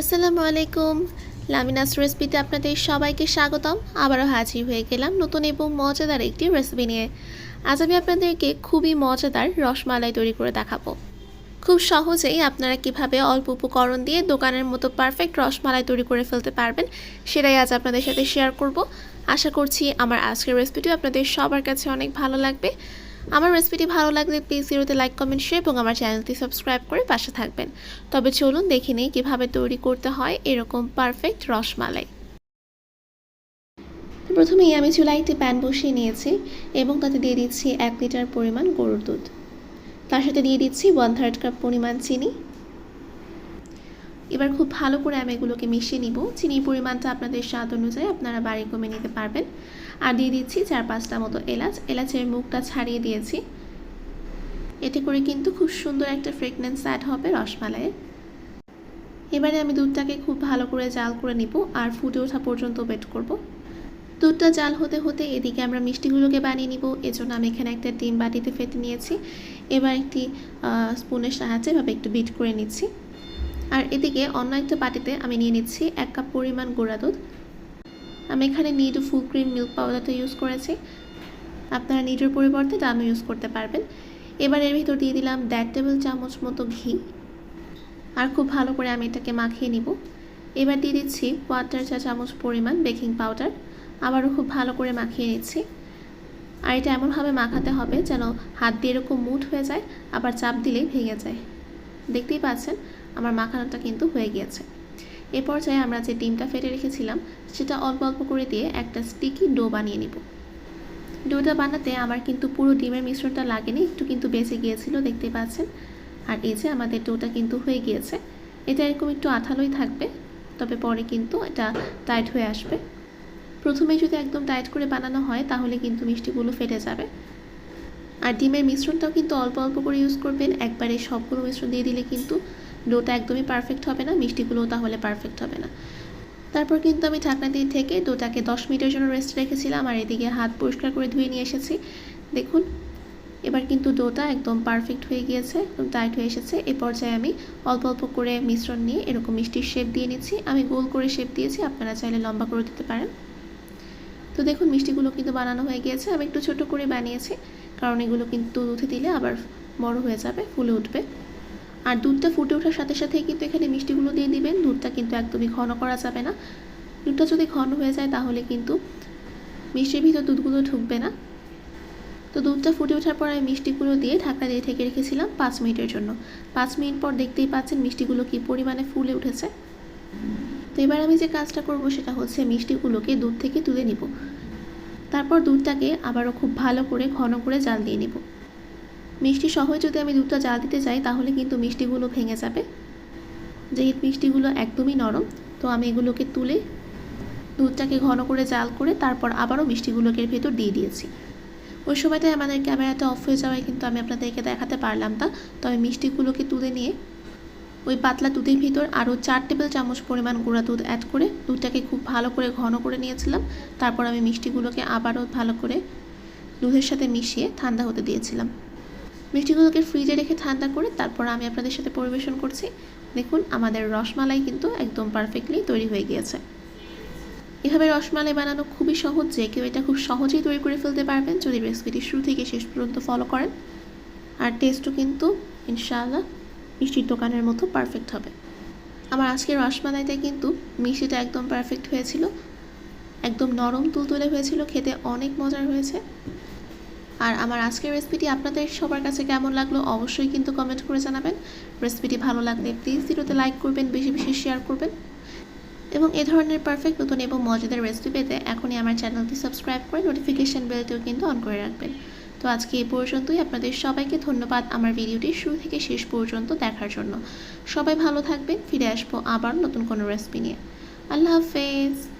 আসসালামু আলাইকুম। লামিনাস রেসিপিতে আপনাদের সবাইকে স্বাগতম। আবারও হাজির হয়ে গেলাম নতুন এবং মজাদার একটি রেসিপি নিয়ে। আজ আমি আপনাদেরকে খুবই মজাদার রসমালাই তৈরি করে দেখাবো। খুব সহজেই আপনারা কীভাবে অল্প উপকরণ দিয়ে দোকানের মতো পারফেক্ট রসমালাই তৈরি করে ফেলতে পারবেন, সেটাই আজ আপনাদের সাথে শেয়ার করব। আশা করছি আমার আজকের রেসিপিটি আপনাদের সবার কাছে অনেক ভালো লাগবে। আমার রেসিপিটি ভালো লাগলে প্লিজ জিরোতে লাইক কমেন্ট শেয়ার এবং আমার চ্যানেলটি সাবস্ক্রাইব করে পাশে থাকবেন। তবে চলুন দেখে নিই কীভাবে তৈরি করতে হয় এরকম পারফেক্ট রসমালাই। প্রথমেই আমি চুলায় একটি প্যান বসিয়ে নিয়েছি এবং তাতে দিয়ে দিচ্ছি এক লিটার পরিমাণ গরুর দুধ। তার সাথে দিয়ে দিচ্ছি ওয়ান থার্ড কাপ পরিমাণ চিনি। এবার খুব ভালো করে আমি এগুলোকে মিশিয়ে নিব। চিনির পরিমাণটা আপনাদের স্বাদ অনুযায়ী আপনারা বাড়ি কমে নিতে পারবেন। আর দিয়ে দিচ্ছি চার পাঁচটা মতো এলাচ। এলাচের মুখটা ছাড়িয়ে দিয়েছি। এতে করে কিন্তু খুব সুন্দর একটা ফ্রেগনেন্স অ্যাড হবে রসমালাইয়ের এবারে আমি দুধটাকে খুব ভালো করে জাল করে নিব আর ফুটে ওঠা পর্যন্ত ওয়েট করব। দুধটা জাল হতে হতে এদিকে আমরা মিষ্টিগুলোকে বানিয়ে নিব। এজন্য আমি এখানে একটা ডিম বাটিতে ফেটে নিয়েছি। এবার একটি স্পুনের সাহায্যে এভাবে একটু বিট করে নিচ্ছি। আর এদিকে অন্য একটা বাটিতে আমি নিয়ে নিচ্ছি এক কাপ পরিমাণ গুঁড়া দুধ। আমি এখানে নিড ফুল ক্রিম মিল্ক পাউডারটা ইউজ করেছি। আপনারা নিডের পরিবর্তে ডানো ইউজ করতে পারবেন। এবার এর ভিতর দিয়ে দিলাম দেড় টেবিল চামচ মতো ঘি। আর খুব ভালো করে আমি এটাকে মাখিয়ে নিব। এবার দিয়ে দিচ্ছি কোয়ার্টার চা চামচ পরিমাণ বেকিং পাউডার আবারও খুব ভালো করে মাখিয়ে নিচ্ছি। আর এটা এমনভাবে মাখাতে হবে যেন হাত দিয়ে এরকম মুঠ হয়ে যায়, আবার চাপ দিলেই ভেঙে যায়। দেখতেই পাচ্ছেন, আমার মাখানোটা কিন্তু হয়ে গিয়েছে। এ পর্যায়ে আমরা যে ডিমটা ফেটে রেখেছিলাম, সেটা অল্প অল্প করে দিয়ে একটা স্টিকি ডো বানিয়ে নিব। ডোটা বানাতে আমার কিন্তু পুরো ডিমের মিশ্রণটা লাগেনি, একটু কিন্তু বেঁচে গিয়েছিল, দেখতে পাচ্ছেন। আর এই যে আমাদের ডোটা কিন্তু হয়ে গিয়েছে, এটা এরকম একটু আঠালোই থাকবে, তবে পরে কিন্তু এটা টাইট হয়ে আসবে। প্রথমে যদি একদম টাইট করে বানানো হয়, তাহলে কিন্তু মিষ্টিগুলো ফেটে যাবে। আর ডিমের মিশ্রণটাও কিন্তু অল্প অল্প করে ইউজ করবেন, একবারে সবগুলো মিশ্রণ দিয়ে দিলে কিন্তু ডোটা একদমই পারফেক্ট হবে না, মিষ্টিগুলোও তাহলে পারফেক্ট হবে না। তারপর কিন্তু আমি ঢাকনা দিয়ে থেকে ডোটাকে দশ মিনিটের জন্য রেস্ট রেখেছিলাম আর এদিকে হাত পরিষ্কার করে ধুয়ে নিয়ে এসেছি। দেখুন, এবার কিন্তু ডোটা একদম পারফেক্ট হয়ে গিয়েছে, একদম টাইট হয়ে এসেছে। এ পর্যায়ে আমি অল্প অল্প করে মিশ্রণ নিয়ে এরকম মিষ্টির শেপ দিয়ে নিচ্ছি। আমি গোল করে শেপ দিয়েছি, আপনারা চাইলে লম্বা করে দিতে পারেন। তো দেখুন, মিষ্টিগুলো কিন্তু বানানো হয়ে গিয়েছে। আমি একটু ছোট করে বানিয়েছি, কারণ এগুলো কিন্তু দুধে দিলে আবার বড় হয়ে যাবে, ফুলে উঠবে। আর দুধটা ফুটে ওঠার সাথে সাথে কিন্তু এখানে মিষ্টিগুলো দিয়ে দিবেন। দুধটা কিন্তু একদমই ঘন করা যাবে না। দুধটা যদি ঘন হয়ে যায় তাহলে কিন্তু মিষ্টির ভিতর দুধগুলো ঢুকবে না। তো দুধটা ফুটে ওঠার পর আমি মিষ্টিগুলো দিয়ে ঢাকনা দিয়ে থেকে রেখেছিলাম পাঁচ মিনিটের জন্য। পাঁচ মিনিট পর দেখতেই পাচ্ছেন মিষ্টিগুলো কি পরিমাণে ফুলে উঠেছে। তো এবার আমি যে কাজটা করব সেটা হচ্ছে মিষ্টিগুলোকে দুধ থেকে তুলে নিব। তারপর দুধটাকে আবারও খুব ভালো করে ঘন করে জাল দিয়ে নিব। মিষ্টি সহ যদি আমি দুধটা জাল দিতে চাই তাহলে কিন্তু মিষ্টিগুলো ভেঙে যাবে। যেহেতু মিষ্টিগুলো একদমই নরম, তো আমি এগুলোকে তুলে দুধটাকে ঘন করে জাল করে তারপর আবারও মিষ্টিগুলোকে ভেতর দিয়ে দিয়েছি। ওই সময়টায় আমাদের ক্যামেরাটা অফ হয়ে যাওয়ায় কিন্তু আমি আপনাদেরকে দেখাতে পারলাম না তবে মিষ্টিগুলোকে তুলে নিয়ে ওই পাতলা দুধের ভিতর আরও চার টেবিল চামচ পরিমাণ গুঁড়া দুধ অ্যাড করে দুধটাকে খুব ভালো করে ঘন করে নিয়েছিলাম। তারপর আমি মিষ্টিগুলোকে আবারও ভালো করে দুধের সাথে মিশিয়ে ঠান্ডা হতে দিয়েছিলাম। মিষ্টিগুলোকে ফ্রিজে রেখে ঠান্ডা করে তারপর আমি আপনাদের সাথে পরিবেশন করছি। দেখুন, আমাদের রসমালাই কিন্তু একদম পারফেক্টলি তৈরি হয়ে গিয়েছে। এভাবে রসমালাই বানানো খুবই সহজ, যে কেউ এটা খুব সহজেই তৈরি করে ফেলতে পারবেন যদি রেসিপিটি শুরু থেকে শেষ পর্যন্ত ফলো করেন। আর টেস্টও কিন্তু ইনশাআল্লাহ মিষ্টির দোকানের মতো পারফেক্ট হবে। আমার আজকের রসমালাইটা কিন্তু মিষ্টিটা একদম পারফেক্ট হয়েছিল। একদম নরম তুলতুলে হয়েছিল, খেতে অনেক মজার হয়েছে। আর আমার আজকের রেসিপিটি আপনাদের সবার কাছে কেমন লাগল অবশ্যই কিন্তু কমেন্ট করে জানাবেন। রেসিপিটি ভালো লাগলে প্লিজ ভিডিওতে লাইক করবেন, বেশি বেশি শেয়ার করবেন। এবং এ ধরনের পারফেক্ট নতুন এবং মজাদার রেসিপি পেতে এখনই আমার চ্যানেলটি সাবস্ক্রাইব করে নোটিফিকেশান বেলটিও কিন্তু অন করে রাখবেন। তো আজকে এই পর্যন্তই, আপনাদের সবাইকে ধন্যবাদ আমার ভিডিওটি শুরু থেকে শেষ পর্যন্ত দেখার জন্য। সবাই ভালো থাকবেন, ফিরে আসব আবার নতুন কোনো রেসিপি নিয়ে। আল্লাহ হাফেজ!